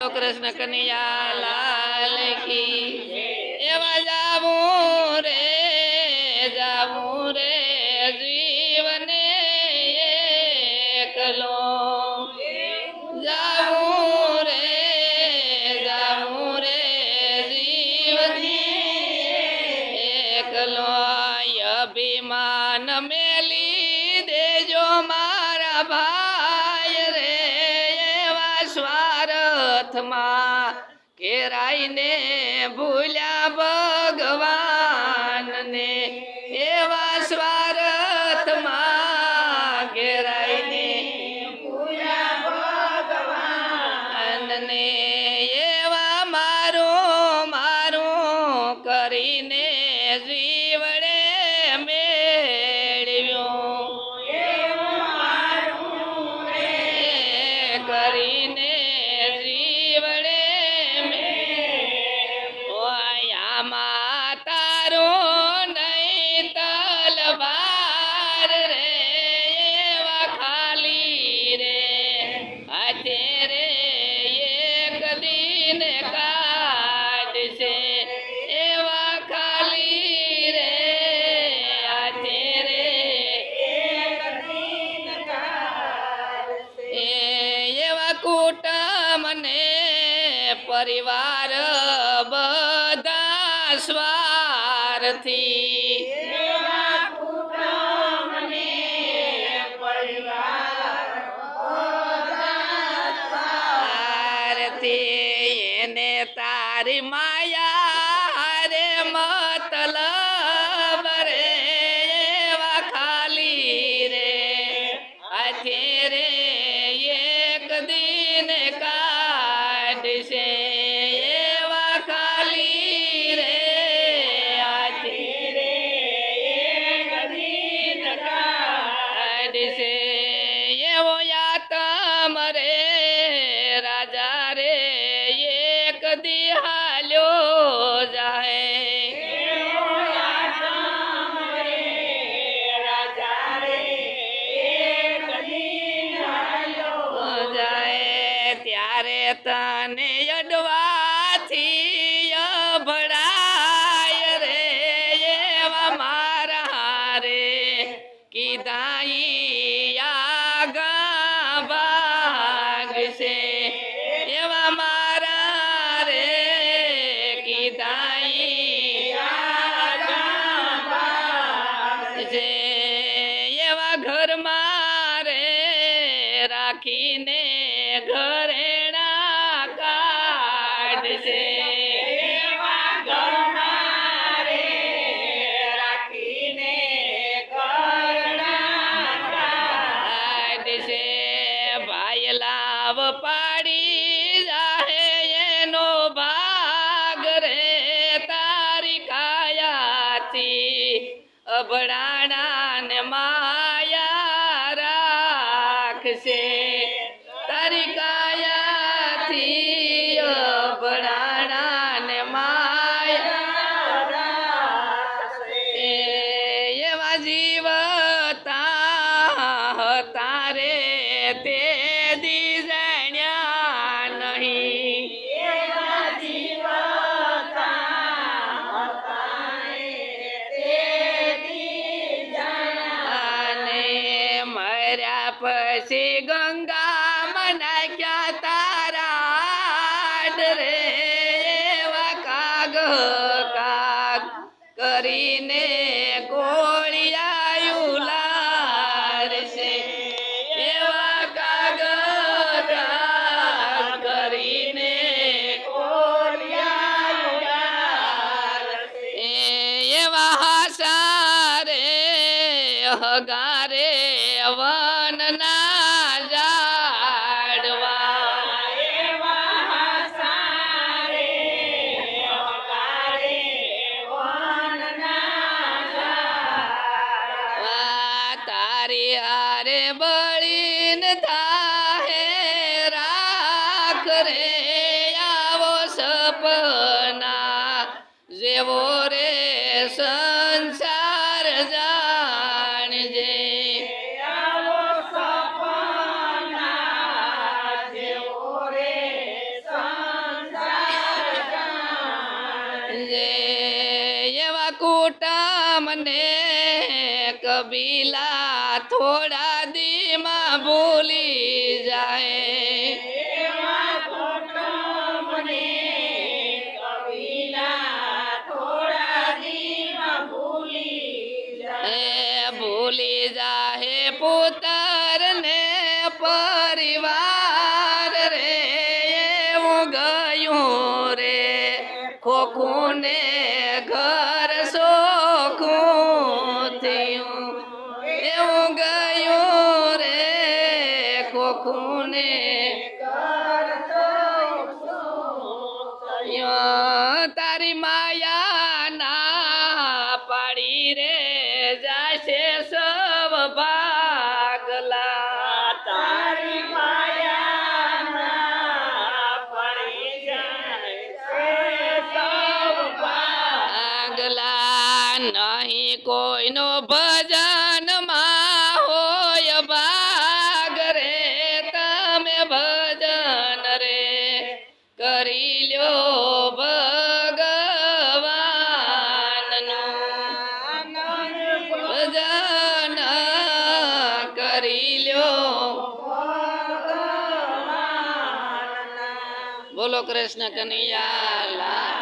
કૃષ્ણ કનૈયા લાલ કી. એવા જાવું રે જાવું રે, જીવને એકલો. જાવું રે જાવું રે, જીવને એકલો. અભિમાન મેલી દેજો મારા ભાઈ સ્વાર્થમાં કેરાઈને ભૂલ્યા ભગવાનને. એવા સ્વાર્થમાં ઘેરાઈને ભૂલ્યા ભગવાનને. એવા મારું મારું કરીને જીવડે એવા કુટુંબને પરિવાર બધા સ્વાર્થી. આરતી એને તારી માયા એક દિહાલ્યો જાય ત્યારે તને અડવાથી ભાગશે એવા ઘરમાં રે રાખીને અભડાણા માયા રાખશે તારી કાયાથી અભડાણા ને માયા એવા જીવતા હતા રે તે દી મર્યા પછી ગંગા મનાક્યા તારા રે એવા કાગ કાગ કરીને ગારે લારશે એવો રે સંસાર જાણજે. એવા કુટા મને કબીલા થોડા દીમાં ભૂલી જાય. પુત્ર ને પરિવાર રે, એવું ગયું રે. ખોખું ને ઘર સોખું થયું. એવું ગયું રે ખોખું ને તારી માયા કરી લ્યો બોલો કૃષ્ણ કનૈયા